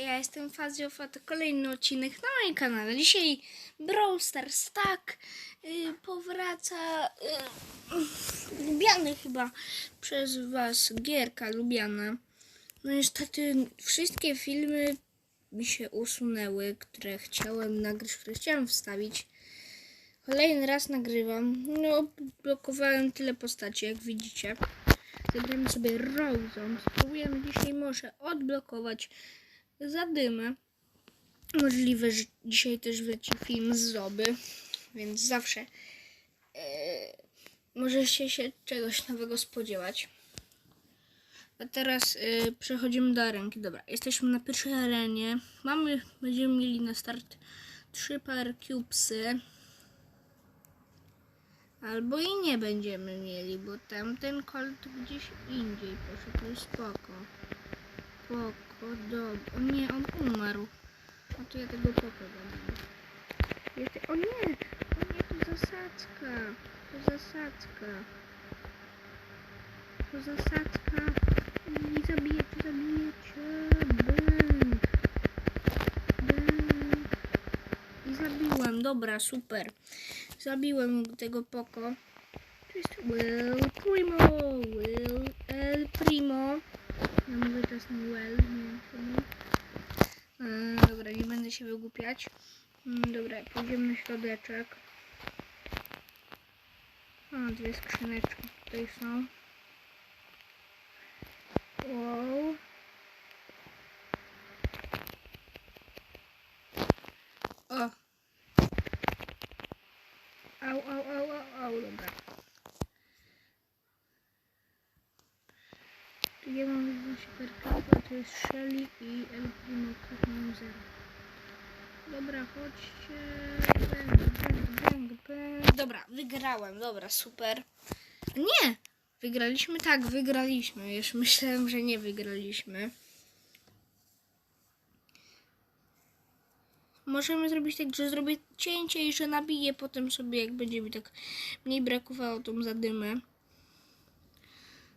ja jestem Faziof, a to kolejny odcinek na moim kanale. Dzisiaj Brawl Stars, tak, y, powraca y, lubiany chyba przez was gierka lubiana. No niestety wszystkie filmy mi się usunęły, które chciałem nagrać, które chciałem wstawić. Kolejny raz nagrywam. No, blokowałem tyle postaci, jak widzicie. Zagramy sobie Rose'ą. Spróbujemy dzisiaj może odblokować zadymę. Możliwe, że dzisiaj też wleci film z Zoby, więc zawsze e, możecie się czegoś nowego spodziewać. A teraz e, przechodzimy do arenki. Dobra, jesteśmy na pierwszej arenie. Mamy, będziemy mieli na start trzy par cubesy. Albo i nie będziemy mieli, bo tamten kolt gdzieś indziej poszedł. Spoko. Spoko, dobra. O nie, on umarł. A to ja tego poko zabiję. Jeszcze... O nie! O nie, to zasadzka. To zasadzka. To zasadzka. I zabijecie, zabijecie. Bęk. Bęk. I zabiłem, dobra, super. Zabiłem tego poko. To jest Will Primo. Will El Primo. Ja mówię czasem Well, nie czemu. E, dobra, nie będę się wygłupiać. Mm, dobra, pójdziemy na środeczek. O, dwie skrzyneczki tutaj są. Wow. O, ja mam jedną superkę, a to jest Shelly i El Primo, których mam. Dobra, chodźcie. Bang, bang, bang, bang. Dobra, wygrałem, dobra, super. Nie! Wygraliśmy? Tak, wygraliśmy. Już myślałem, że nie wygraliśmy. Możemy zrobić tak, że zrobię cięcie i że nabiję potem sobie, jak będzie mi tak mniej brakowało tą zadymę.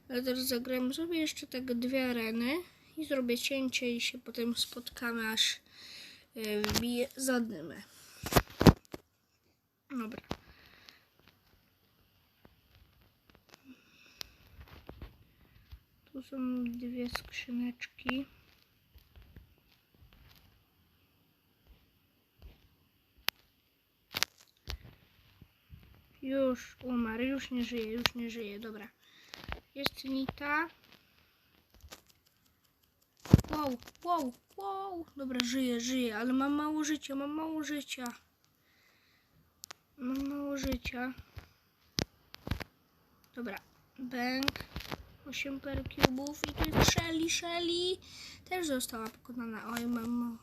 Ale teraz zagramy sobie jeszcze tak dwie areny i zrobię cięcie i się potem spotkamy, aż yy, wbiję zadymę. Dobra. Tu są dwie skrzyneczki. Już umarł, już nie żyje, już nie żyje, dobra. Jest Nita. Wow, wow, wow. Dobra, żyje, żyje, ale mam mało życia, mam mało życia. Mam mało życia. Dobra, bęk. 8 percubów i tu jest Shelly, Shelly. Też została pokonana. Oj, mam mało.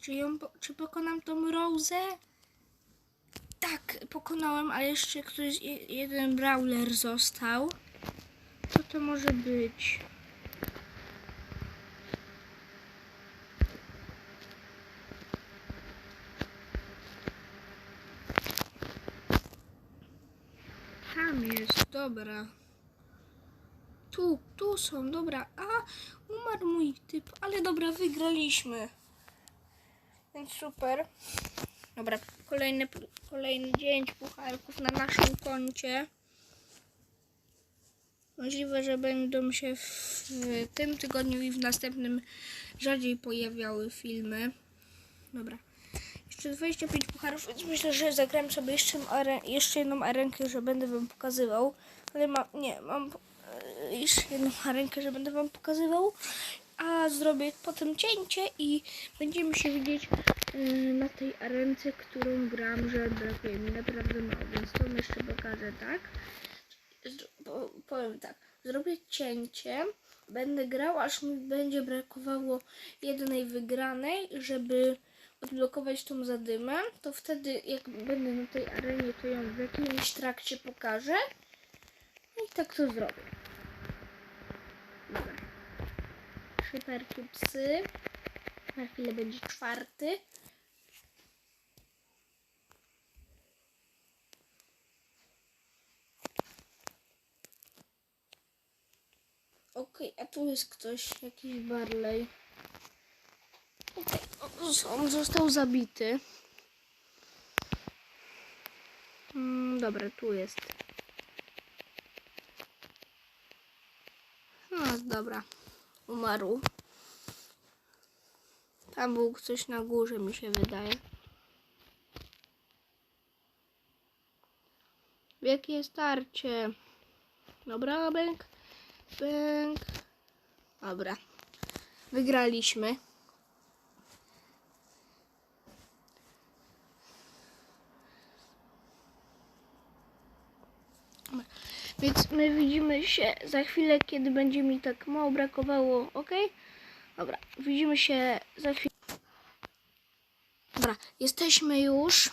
Czy, ją, czy pokonam tą Rosę? Tak, pokonałem, a jeszcze ktoś, je- jeden brawler został. Co to może być? Tam jest, dobra. Tu, tu są, dobra. A, umarł mój typ, ale dobra, wygraliśmy. Więc super. Dobra, kolejny, kolejny 9 pucharków na naszym koncie. Możliwe, że będą się w tym tygodniu i w następnym rzadziej pojawiały filmy. Dobra. Jeszcze 25 pucharów, więc myślę, że zagram sobie jeszcze, jeszcze jedną arenkę, że będę wam pokazywał. Ale mam, nie, mam e, jeszcze jedną arenkę, że będę wam pokazywał. A zrobię potem cięcie i będziemy się widzieć na tej arence, którą gram, że brakuje mi naprawdę mało, więc to jeszcze pokażę, tak? Powiem tak, zrobię cięcie, będę grał, aż mi będzie brakowało jednej wygranej, żeby odblokować tą zadymę, to wtedy jak będę na tej arenie, to ją w jakimś trakcie pokażę No i tak to zrobię. Dobra. Trzy perki psy. Na chwilę będzie czwarty. Okej, a tu jest ktoś, jakiś Barley. Okej, o, on został zabity. Mm, dobra, tu jest. No, dobra. Umarł. Tam był coś na górze, mi się wydaje. Wielkie starcie. Dobra, bęk. Bęk. Dobra. Wygraliśmy. Więc my widzimy się za chwilę, kiedy będzie mi tak mało brakowało, ok? Dobra, widzimy się za chwilę. Dobra, jesteśmy już.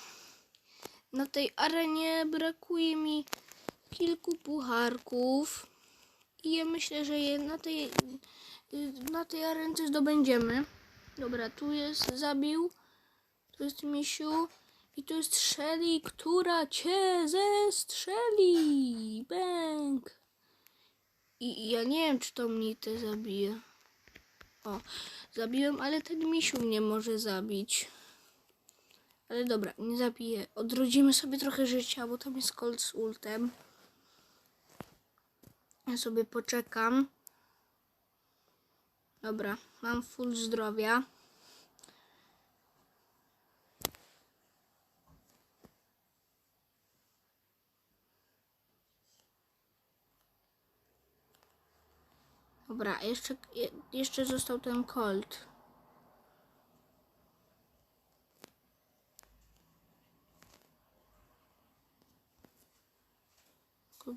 Na tej arenie brakuje mi kilku pucharków. I ja myślę, że je na tej, na tej arence zdobędziemy. Dobra, tu jest zabił. Tu jest Misiu. I tu jest Shelly, która cię zestrzeli. Bęk. I ja nie wiem, czy to mnie te zabije. O, zabiłem, ale ten misiu mnie może zabić. Ale dobra, nie zabiję. Odrodzimy sobie trochę życia, bo tam jest Colt z ultem. Ja sobie poczekam. Dobra, mam full zdrowia. Dobra, jeszcze, je- jeszcze został ten. Tylko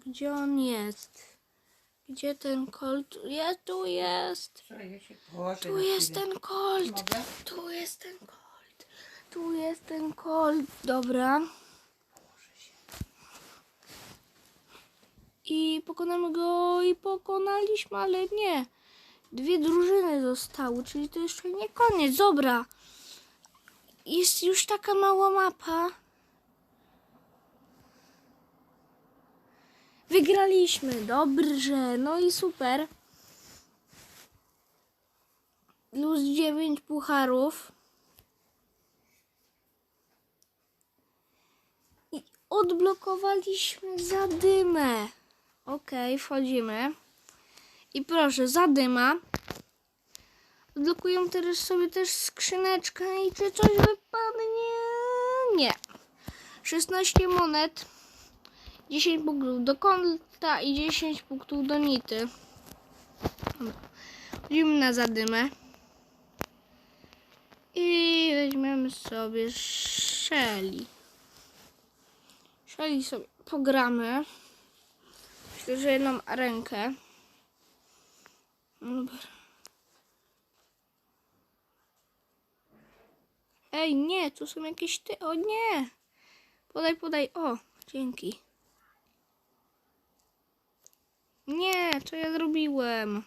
Gdzie on jest? Gdzie ten Colt? Ja tu jest! Tu jest ten! Mogę? Tu jest ten Colt! Tu jest ten Colt! Dobra. I pokonamy go i pokonaliśmy, ale nie. Dwie drużyny zostały, czyli to jeszcze nie koniec. Dobra. Jest już taka mała mapa. Wygraliśmy, dobrze, no i super. Plus 9 pucharów. I odblokowaliśmy zadymę. Okej, wchodzimy. I proszę, zadyma. Odblokuję teraz sobie też skrzyneczkę i czy coś wypadnie? Nie. 16 monet. 10 punktów do konta i 10 punktów do nity. Dobra. Wchodzimy na zadymę. I weźmiemy sobie Shelly. Shelly sobie pogramy. Myślę, że jedną rękę. Dobra. Ej, nie, tu są jakieś ty. O nie! Podaj, podaj. O, dzięki. Nie, co ja zrobiłem?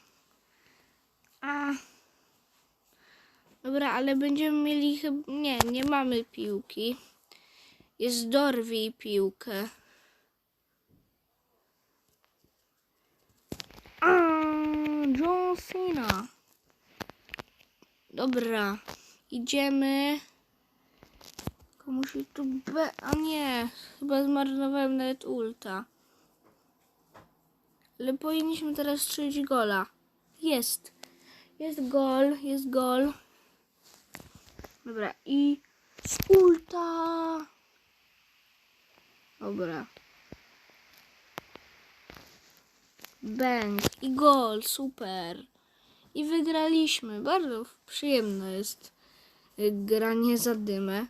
A. Dobra, ale będziemy mieli chyba. Nie, nie mamy piłki. Jest dorwij piłkę. A, John Cena. Dobra, idziemy. Komuś tu be... A nie, chyba zmarnowałem nawet ulta. Ale powinniśmy teraz strzelić gola. Jest. Jest gol, jest gol. Dobra, i ulta. Dobra. Bang i gol, super. I wygraliśmy. Bardzo przyjemne jest y, granie za dymę.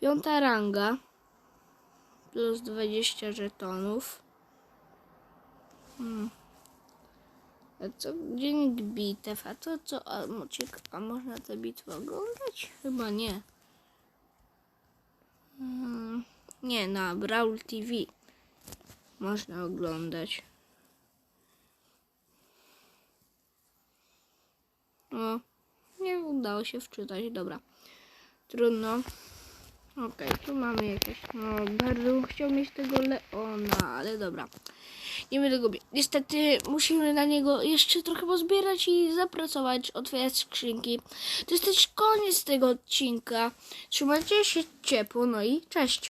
Piąta ranga. Plus 20 żetonów. Hmm. Co dziennik bitew? A to co? A, cieka- a można te bitwy oglądać? Chyba nie. Hmm. Nie, na Brawl TV można oglądać. O, nie udało się wczytać. Dobra. Trudno. Okej, tu mamy jakieś. No, bardzo bym chciał mieć tego Leona, ale dobra. Nie będę go Niestety musimy na niego jeszcze trochę pozbierać i zapracować, otwierać skrzynki. To jest też koniec tego odcinka. Trzymajcie się ciepło, no i cześć.